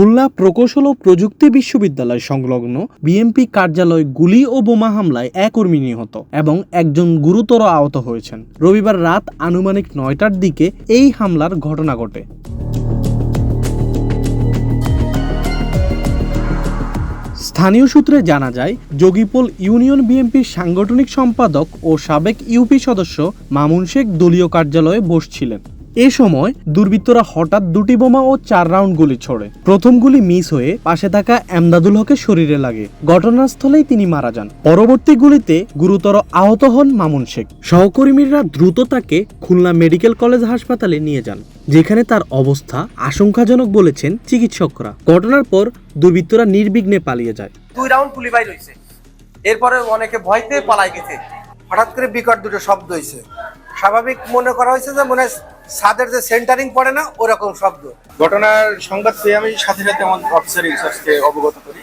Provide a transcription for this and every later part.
খুলনা প্রকৌশল ও প্রযুক্তি বিশ্ববিদ্যালয় সংলগ্ন বিএমপি কার্যালয় গুলি ও বোমা হামলায় এক কর্মী নিহত এবং একজন গুরুতর আহত হয়েছেন। রবিবার রাত আনুমানিক নয়টার দিকে এই হামলার ঘটনা ঘটে। স্থানীয় সূত্রে জানা যায়, যোগীপোল ইউনিয়ন বিএনপির সাংগঠনিক সম্পাদক ও সাবেক ইউপি সদস্য মামুন শেখ দলীয় কার্যালয়ে বসছিলেন। এ সময় দুর্বৃত্তরা হঠাৎ দুটি বোমা ও চার রাউন্ড গুলি ছোড়ে। প্রথম গুলি মিস হয়ে পাশে থাকা এমদাদুল হকের শরীরে লাগে। ঘটনাস্থলেই তিনি মারা যান। পরবর্তী গুলিতে গুরুতর আহত হন মামুন শেখ। সহকর্মীরা দ্রুত তাকে খুলনা মেডিকেল কলেজ হাসপাতালে নিয়ে যান, যেখানে তার অবস্থা আশঙ্কাজনক বলেছেন চিকিৎসকরা। ঘটনার পর দুর্বৃত্তরা নির্বিঘ্নে পালিয়ে যায়। দুই রাউন্ড গুলি বাইর হয়েছে এরপরে অনেকে ভয় পেয়ে পালাই গেছে। হঠাৎ করে বিকট দুটো শব্দ হয়েছে স্বাভাবিক মনে করা হয়েছে যে মনে হয় ছাদের যে সেন্টারিং পড়ে না ওরকম শব্দ। ঘটনার সংবাদ পেয়ে আমি সাথে সাথে আমার অফিসার ইনচার্জকে অবগত করি।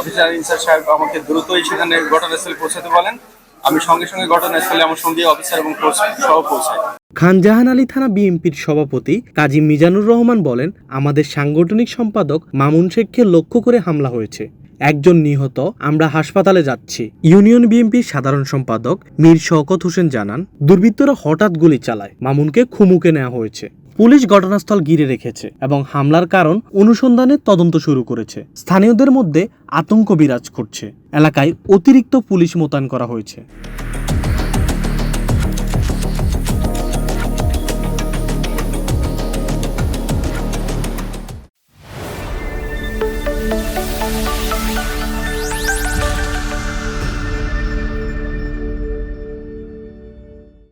অফিসার ইনচার্জ সাহেব আমাকে দ্রুতই সেখানে ঘটনাস্থলে পৌঁছাতে বলেন। আমি সঙ্গে সঙ্গে ঘটনাস্থলে আমার সঙ্গে অফিসার এবং কোচ সহ পৌঁছাই। খানজাহান আলী থানা বিএনপির সভাপতি কাজী মিজানুর রহমান বলেন আমাদের সাংগঠনিক সম্পাদক মামুন শেখকে লক্ষ্য করে হামলা হয়েছে। একজন নিহত, আমরা হাসপাতালে যাচ্ছি। ইউনিয়ন বিএনপির সাধারণ সম্পাদক মীর শওকত হোসেন জানান, দুর্বৃত্তরা হঠাৎ গুলি চালায়, মামুনকে খুমুকে নেওয়া হয়েছে। পুলিশ ঘটনাস্থল ঘিরে রেখেছে এবং হামলার কারণ অনুসন্ধানে তদন্ত শুরু করেছে। স্থানীয়দের মধ্যে আতঙ্ক বিরাজ করছে। এলাকায় অতিরিক্ত পুলিশ মোতায়েন করা হয়েছে।